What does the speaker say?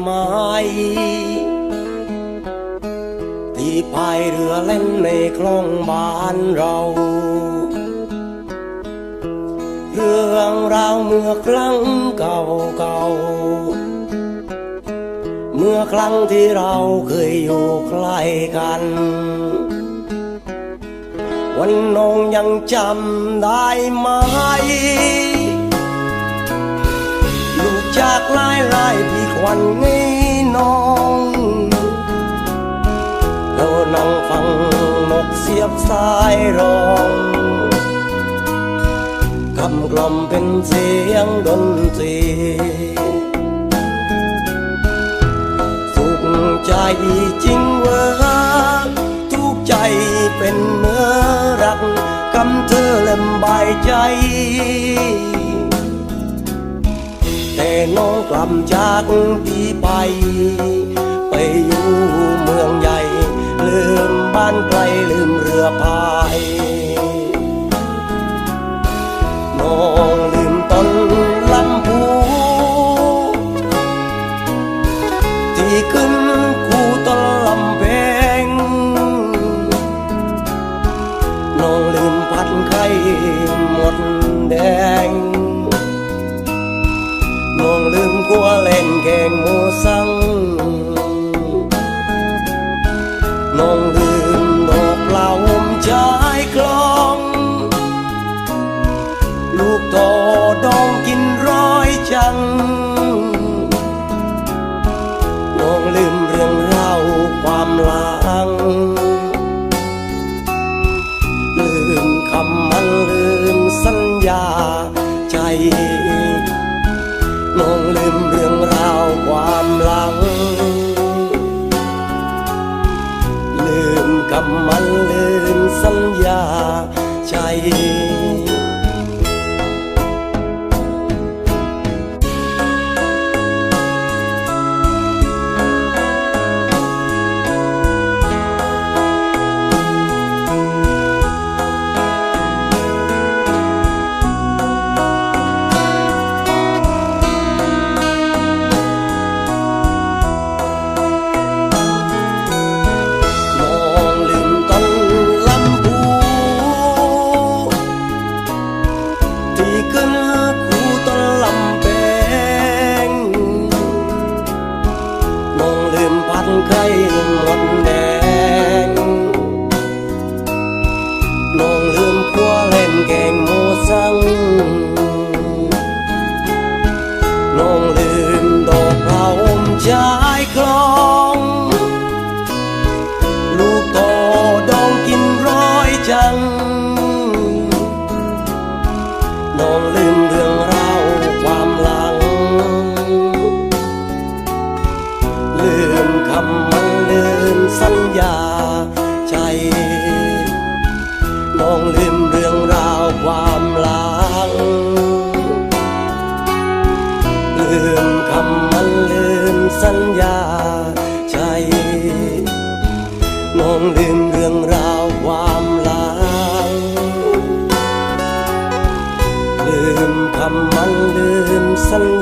ไหมตีพายเรือเล่นในคลองบ้านเรา เรื่องราวเมื่อครั้งเก่าเก่าเมื่อครั้งที่เราเคยอยู่ใกล้กัน วันน้องยังจำได้ไหม จากลายลายพี่ควันนี้น้องแล้วนั่งฟังนกเสียบสายร้องคำกล่อมเป็นเสียงดนตรีสุขใจจริงเวอทุกใจเป็นเมื่อรักกำเธอเล่มใบใจ น้องกลับจากพี่ไป ไปอยู่เมืองใหญ่ ลืมบ้านไกลลืมเรือพายน้องลืมต้นลำพูที่ขึ้นคู่ต้นลำเพงน้องลืมพัดไข่หมดแดง น้องลืมกัวเล่นแกงหมูสังน้องลืมดอกเหล่าชายคลอง ลูกโตดองกินร้อยจังน้องลืมเรื่องเล่าความหลัง มันลืมสัญญาใจ สังน้องลืมดอกเผาชายคลอง ลูกโตดองกินร้อยจังน้องลืมเรื่องราวความหลัง ลืมคำ ลืมเรื่องราวความหลังลืมคำมันลืมสัญ